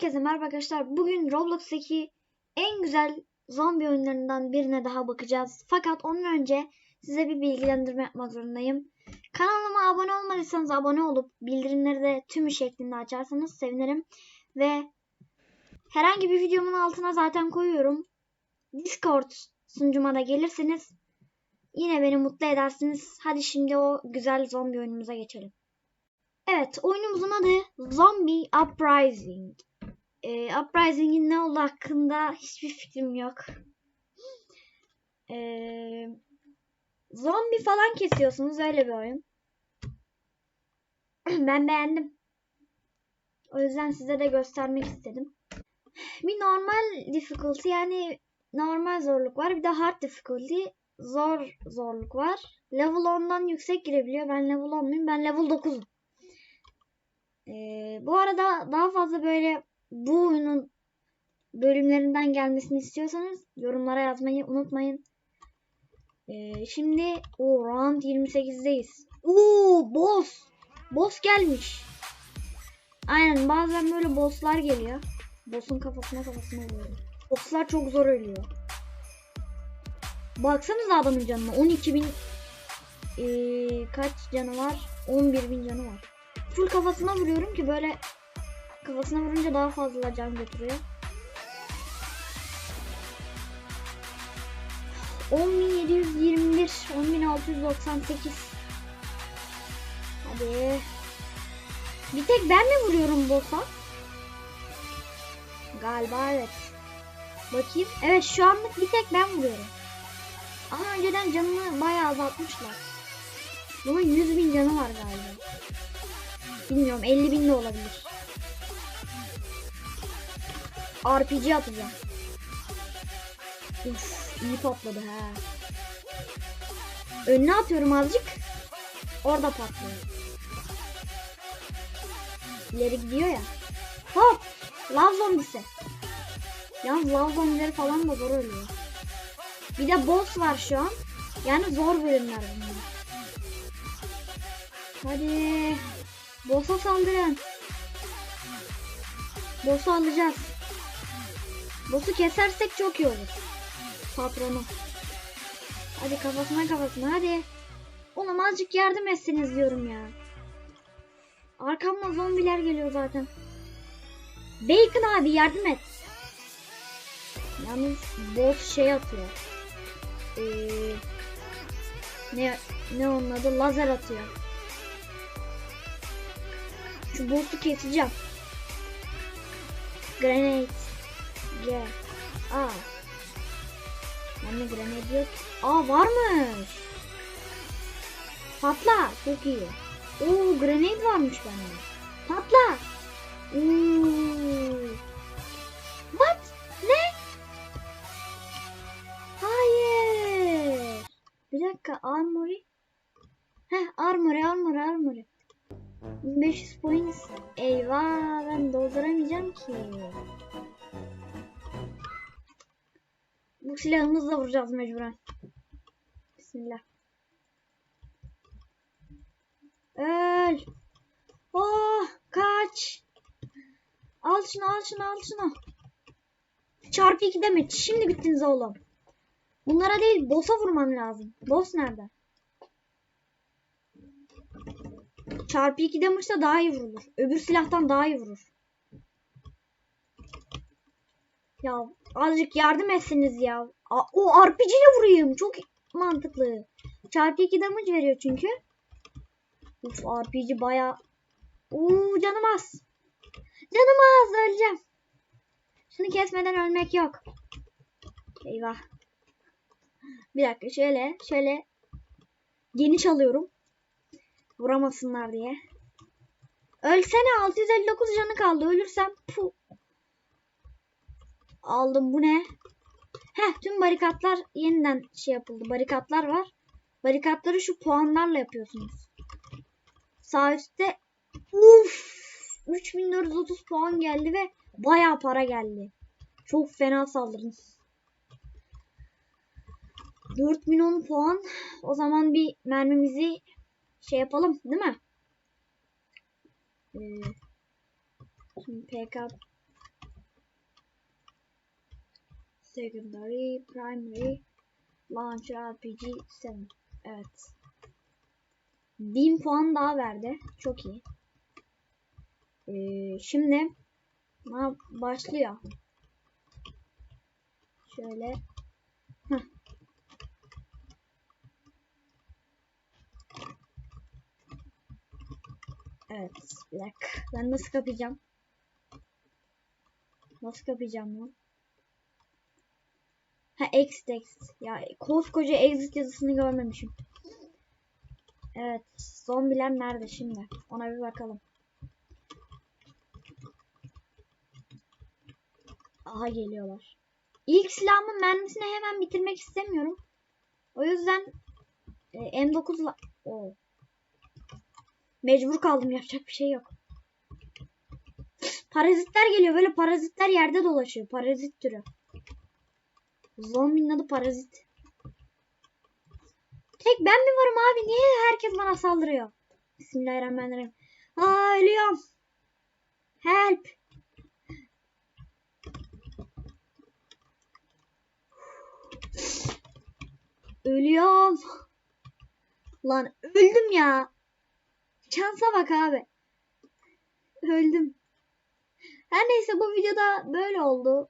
Herkese merhaba arkadaşlar. Bugün Roblox'taki en güzel zombi oyunlarından birine daha bakacağız. Fakat onun önce size bir bilgilendirme yapmak zorundayım. Kanalıma abone olmadıysanız abone olup bildirimleri de tümü şeklinde açarsanız sevinirim. Ve herhangi bir videomun altına zaten koyuyorum. Discord sunucuma da gelirsiniz. Yine beni mutlu edersiniz. Hadi şimdi o güzel zombi oyunumuza geçelim. Evet, oyunumuzun adı Zombie Uprising. Ee, Uprising'in ne olduğu hakkında hiçbir fikrim yok. Ee, zombi falan kesiyorsunuz öyle bir oyun. ben beğendim. O yüzden size de göstermek istedim. Bir normal difficulty yani normal zorluk var. Bir de hard difficulty zor zorluk var. Level 10'dan yüksek girebiliyor. Ben level 10 muyum? Ben level 9'um. Ee, bu arada daha fazla böyle bu oyunun bölümlerinden gelmesini istiyorsanız yorumlara yazmayı unutmayın. Ee, şimdi o round 28'deyiz. Oo boss. Boss gelmiş. Aynen bazen böyle bosslar geliyor. Boss'un kafasına kafasına vuruyor. Bosslar çok zor ölüyor. Baksanıza adamın canına. 12 bin ee, kaç canı var? 11 bin canı var. Full kafasına vuruyorum ki böyle kafasına vurunca daha fazla can götürüyor. 10.721 10.698 Hadi. Bir tek ben mi vuruyorum boss'a? Galiba evet. Bakayım. Evet şu anlık bir tek ben vuruyorum. Ama önceden canını bayağı azaltmışlar. Bunun 100 bin canı var galiba. Bilmiyorum 50 bin de olabilir. RPG atacağım. Uf iyi patladı ha. Önüne atıyorum azıcık. Orada patlıyor. İleri gidiyor ya. Hop! Lav zombisi. Yalnız lav zombileri falan da zor ölüyor. Bir de boss var şu an. Yani zor bölümler bunlar. Hadi. Boss'a saldırın. Boss'u alacağız. Boss'u kesersek çok iyi olur. Patronu. Hadi kafasına kafasına hadi. Oğlum azıcık yardım etseniz diyorum ya. Arkamda zombiler geliyor zaten. Bacon abi yardım et. Yalnız boss şey atıyor. Ee, ne ne onun adı? Lazer atıyor. Şu boss'u keseceğim. Grenade. Gel. Aa. Bende grenade yok. Aa varmış. Patla. Çok iyi. Oo grenade varmış bende. Patla. Oo. What? Ne? Hayır. Bir dakika armory. Heh armory armory armory. 1500 points. Eyvah ben dolduramayacağım Bu silahımızla vuracağız mecburen. Bismillah. Öl. Oh kaç. Al şunu al şunu al şunu. Çarpı 2 demek. Şimdi bittiniz oğlum. Bunlara değil boss'a vurman lazım. Boss nerede? Çarpı 2 demişse daha iyi vurulur. Öbür silahtan daha iyi vurur. Ya azıcık yardım etsiniz ya. O RPG ile vurayım. Çok mantıklı. Çarpı 2 damage veriyor çünkü. Uf RPG baya. Uuu canım az. Canım az öleceğim. Şunu kesmeden ölmek yok. Eyvah. Bir dakika şöyle şöyle geniş alıyorum. Vuramasınlar diye. Ölsene 659 canı kaldı. Ölürsem pu. Aldım bu ne? Heh tüm barikatlar yeniden şey yapıldı. Barikatlar var. Barikatları şu puanlarla yapıyorsunuz. Sağ üstte uf 3430 puan geldi ve bayağı para geldi. Çok fena saldırdınız. 4010 puan. O zaman bir mermimizi şey yapalım değil mi? Ee, şimdi PK Secondary, Primary, Launcher RPG 7. Evet. 1000 puan daha verdi. Çok iyi. Ee, şimdi ha, başlıyor. Şöyle. Evet. Bir dakika. Ben nasıl kapayacağım? Nasıl kapayacağım lan? Ha exit exit. Ya koskoca exit yazısını görmemişim. Evet. Zombiler nerede şimdi? Ona bir bakalım. Aha geliyorlar. İlk silahımın mermisini hemen bitirmek istemiyorum. O yüzden e, M9'la... Oo. Mecbur kaldım yapacak bir şey yok. Parazitler geliyor. Böyle parazitler yerde dolaşıyor. Parazit türü. Zombinin adı parazit. Tek ben mi varım abi? Niye herkes bana saldırıyor? Bismillahirrahmanirrahim. Aa ölüyorum. Help. Ölüyorum. Lan öldüm ya. Şansa bak abi. Öldüm. Her neyse bu videoda böyle oldu.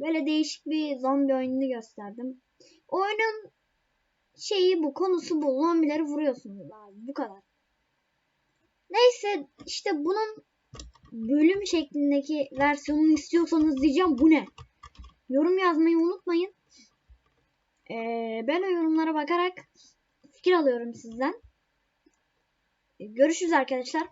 Böyle değişik bir zombi oyununu gösterdim. Oyunun şeyi bu, konusu bu. Zombileri vuruyorsunuz abi. Bu kadar. Neyse işte bunun bölüm şeklindeki versiyonunu istiyorsanız diyeceğim bu ne? Yorum yazmayı unutmayın. Ee, ben o yorumlara bakarak fikir alıyorum sizden. Görüşürüz arkadaşlar.